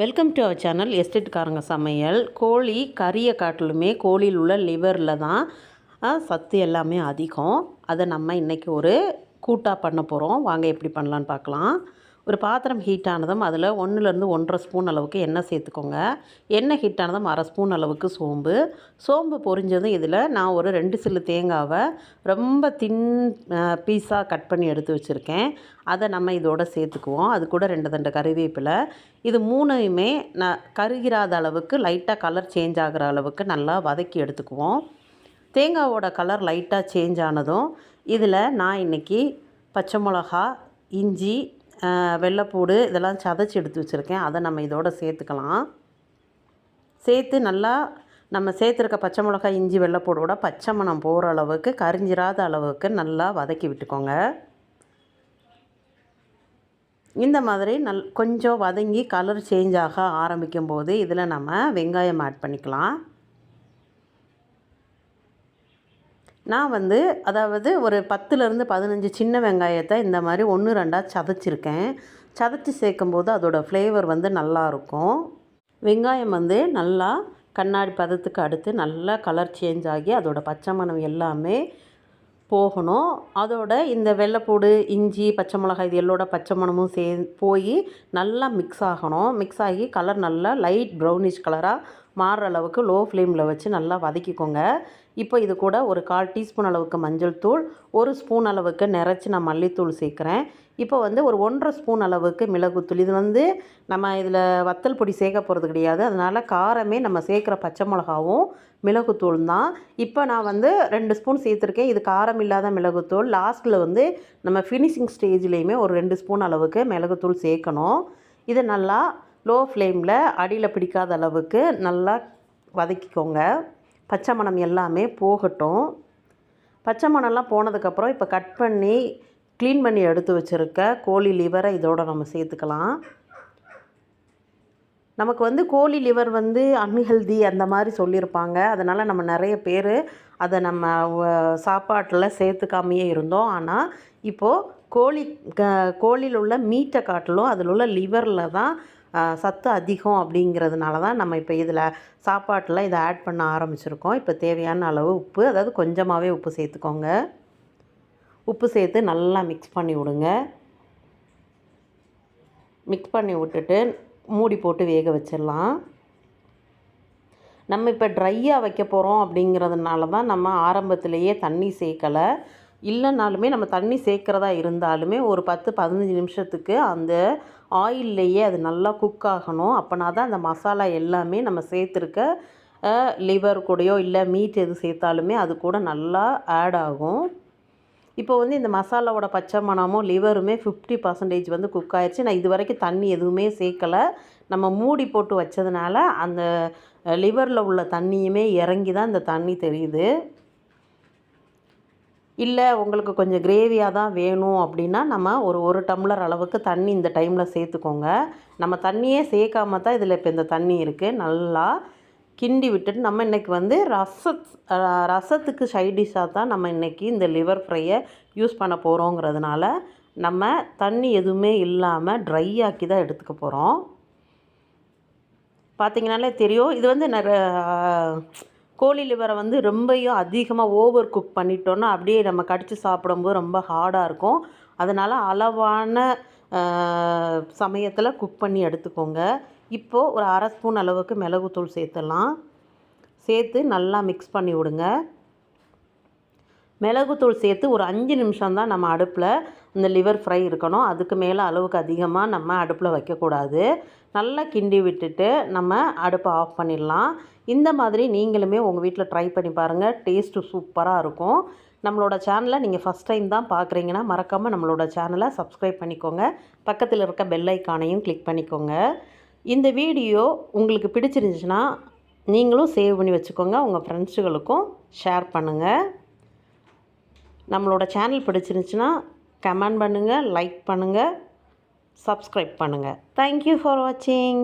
Welcome to our channel எஸ்டேட்காரங்க சமையல் கோழி கறியை காட்டிலுமே கோழியில் உள்ள லிவரில் தான் சத்து எல்லாமே அதிகம். அதை நம்ம இன்றைக்கி ஒரு கூட்டாக பண்ண போகிறோம் வாங்க எப்படி பண்ணலான்னு பார்க்கலாம். ஒரு பாத்திரம் ஹீட் ஆனதும் அதில் ஒன்றுலேருந்து ஒன்றரை ஸ்பூன் அளவுக்கு எண்ணெய் சேர்த்துக்கோங்க. எண்ணெய் ஹீட் ஆனதும் அரை ஸ்பூன் அளவுக்கு சோம்பு. சோம்பு பொரிஞ்சதும் இதில் நான் ஒரு ரெண்டு சில்லு தேங்காவை ரொம்ப தின் பீஸாக கட் பண்ணி எடுத்து வச்சுருக்கேன். அதை நம்ம இதோட சேர்த்துக்குவோம். அது கூட ரெண்டு தண்டு கறிவேப்பிலை. இது மூணையுமே நான் கருகிராத அளவுக்கு லைட்டாக கலர் சேஞ்ச் ஆகிற அளவுக்கு நல்லா வதக்கி எடுத்துக்குவோம். தேங்காவோட கலர் லைட்டாக சேஞ்ச் ஆனதும் இதில் நான் இன்றைக்கி பச்சை மிளகா இஞ்சி வெள்ளைப்பூடு இதெல்லாம் சதைச்சி எடுத்து வச்சுருக்கேன். அதை நம்ம இதோட சேர்த்துக்கலாம். சேர்த்து நல்லா நம்ம சேர்த்துருக்க பச்சை மிளகாய் இஞ்சி வெள்ளைப்பூடோட பச்சை மணம் போகிற அளவுக்கு கரிஞ்சிராத அளவுக்கு நல்லா வதக்கி விட்டுக்கோங்க. இந்த மாதிரி நல் கொஞ்சம் வதங்கி கலர் சேஞ்ச் ஆக ஆரம்பிக்கும் போது இதில் நம்ம வெங்காயம் ஆட் பண்ணிக்கலாம். நான் வந்து அதாவது ஒரு பத்துலேருந்து பதினஞ்சு சின்ன வெங்காயத்தை இந்த மாதிரி ஒன்று ரெண்டாக சதைச்சிருக்கேன். சதைச்சி சேர்க்கும்போது அதோட ஃப்ளேவர் வந்து நல்லாயிருக்கும் வெங்காயம் வந்து நல்லா கண்ணாடி பதத்துக்கு அடுத்து நல்லா கலர் சேஞ்ச் ஆகி அதோடய பச்சை மணம் எல்லாமே போகணும். அதோட இந்த வெள்ளைப்பூடு இஞ்சி பச்சை மிளகாய் இது எல்லோட பச்சை மணமும் சே போய் நல்லா மிக்ஸ் ஆகணும். மிக்ஸ் ஆகி கலர் நல்லா லைட் ப்ரௌனிஷ் கலராக மாறுற அளவுக்கு லோ ஃப்ளேமில் வச்சு நல்லா வதக்கிக்கோங்க. இப்போ இது கூட ஒரு கால் டீஸ்பூன் அளவுக்கு மஞ்சள் தூள் ஒரு ஸ்பூன் அளவுக்கு நிறச்சி நான் மல்லித்தூள் சேர்க்குறேன். இப்போ வந்து ஒரு ஒன்றரை ஸ்பூன் அளவுக்கு மிளகுத்தூள் இது வந்து நம்ம இதில் வத்தல் பொடி சேர்க்க போகிறது கிடையாது. அதனால் காரமே நம்ம சேர்க்குற பச்சை மிளகாவும் மிளகுத்தூள் தான். இப்போ நான் வந்து ரெண்டு ஸ்பூன் சேர்த்துருக்கேன். இது காரம் இல்லாத மிளகுத்தூள் லாஸ்ட்டில் வந்து நம்ம ஃபினிஷிங் ஸ்டேஜ்லேயுமே ஒரு ரெண்டு ஸ்பூன் அளவுக்கு மிளகுத்தூள் சேர்க்கணும். இது நல்லா லோ ஃப்ளேமில் அடியில் பிடிக்காத அளவுக்கு நல்லா வதக்கிக்கோங்க. பச்சை மணம் எல்லாமே போகட்டும். பச்சை மணம்லாம் போனதுக்கப்புறம் இப்போ கட் பண்ணி க்ளீன் பண்ணி எடுத்து வச்சுருக்க கோழி லிவரை இதோடு நம்ம சேர்த்துக்கலாம். நமக்கு வந்து கோழி லிவர் வந்து அன்ஹெல்தி அந்த மாதிரி சொல்லியிருப்பாங்க. அதனால் நம்ம நிறைய பேர் அதை நம்ம சாப்பாட்டில் சேர்த்துக்காமையே இருந்தோம். ஆனால் இப்போது கோழி க கோழியில் உள்ள மீட்டை காட்டிலும் அதில் உள்ள லிவரில் தான் சத்து அதிகம் அப்படிங்கிறதுனால தான் நம்ம இப்போ இதில் சாப்பாட்டில் இதை ஆட் பண்ண ஆரம்பிச்சிருக்கோம். இப்போ தேவையான அளவு உப்பு அதாவது கொஞ்சமாகவே உப்பு சேர்த்துக்கோங்க. உப்பு சேர்த்து நல்லா மிக்ஸ் பண்ணி விடுங்க. மிக்ஸ் பண்ணி விட்டுட்டு மூடி போட்டு வேக வச்சிடலாம். நம்ம இப்போ ட்ரையாக வைக்க போகிறோம் அப்படிங்கிறதுனால தான் நம்ம ஆரம்பத்திலேயே தண்ணி சேர்க்கலை. இல்லைனாலுமே நம்ம தண்ணி சேர்க்குறதா இருந்தாலுமே ஒரு பத்து பதினஞ்சு நிமிஷத்துக்கு அந்த ஆயில்லையே அது நல்லா குக் ஆகணும். அப்போனா தான் அந்த மசாலா எல்லாமே நம்ம சேர்த்துருக்க லிவர் கூடயோ இல்லை மீட் எது சேர்த்தாலுமே அது கூட நல்லா ஆட் ஆகும். இப்போ வந்து இந்த மசாலாவோட பச்சை மணமும் லிவருமே ஃபிஃப்டி பர்சன்டேஜ் வந்து குக் ஆயிடுச்சு நான் இது வரைக்கும் தண்ணி எதுவுமே சேர்க்கலை. நம்ம மூடி போட்டு வச்சதுனால அந்த லிவரில் உள்ள தண்ணியுமே இறங்கி தான் இந்த தண்ணி தெரியுது. இல்லை உங்களுக்கு கொஞ்சம் கிரேவியாக தான் வேணும் அப்படின்னா நம்ம ஒரு ஒரு டம்ளர் அளவுக்கு தண்ணி இந்த டைமில் சேர்த்துக்கோங்க. நம்ம தண்ணியே சேர்க்காம தான் இதில் இப்போ இந்த தண்ணி இருக்குது நல்லா கிண்டி விட்டுட்டு நம்ம இன்றைக்கி வந்து ரசத் ரசத்துக்கு சைடிஷாக தான் நம்ம இன்றைக்கி இந்த லிவர் ஃப்ரையை யூஸ் பண்ண போகிறோங்கிறதுனால நம்ம தண்ணி எதுவுமே இல்லாமல் ட்ரை ஆக்கி தான் எடுத்துக்க போகிறோம் பார்த்தீங்கனாலே தெரியும். இது வந்து நிற கோழி லிவரை வந்து ரொம்பையும் அதிகமாக ஓவர் குக் பண்ணிட்டோன்னா அப்படியே நம்ம கடித்து சாப்பிடும்போது ரொம்ப ஹார்டாக இருக்கும். அதனால் அளவான சமயத்தில் குக் பண்ணி எடுத்துக்கோங்க. இப்போது ஒரு அரை ஸ்பூன் அளவுக்கு மிளகுத்தூள் சேர்த்துடலாம். சேர்த்து நல்லா மிக்ஸ் பண்ணி விடுங்க. மிளகுத்தூள் சேர்த்து ஒரு அஞ்சு நிமிஷம் தான் நம்ம அடுப்பில் இந்த லிவர் ஃப்ரை இருக்கணும். அதுக்கு மேலே அளவுக்கு அதிகமாக நம்ம அடுப்பில் வைக்கக்கூடாது. நல்லா கிண்டி விட்டுட்டு நம்ம அடுப்பை ஆஃப் பண்ணிடலாம். இந்த மாதிரி நீங்களுமே உங்கள் வீட்டில் ட்ரை பண்ணி பாருங்கள் டேஸ்ட்டு சூப்பராக இருக்கும். நம்மளோட சேனலை நீங்கள் ஃபஸ்ட் டைம் தான் பார்க்குறீங்கன்னா மறக்காமல் நம்மளோட சேனலை சப்ஸ்கிரைப் பண்ணிக்கோங்க. பக்கத்தில் இருக்க பெல் ஐக்கானையும் கிளிக் பண்ணிக்கோங்க. இந்த வீடியோ உங்களுக்கு பிடிச்சிருந்துச்சுன்னா நீங்களும் சேவ் பண்ணி வச்சுக்கோங்க. உங்கள் ஃப்ரெண்ட்ஸுகளுக்கும் ஷேர் பண்ணுங்கள் நம்மளோட சேனல் பிடிச்சிருந்துச்சுன்னா கமெண்ட் பண்ணுங்கள் லைக் பண்ணுங்கள் சப்ஸ்கிரைப் பண்ணுங்கள் தேங்க்யூ ஃபார் வாட்சிங்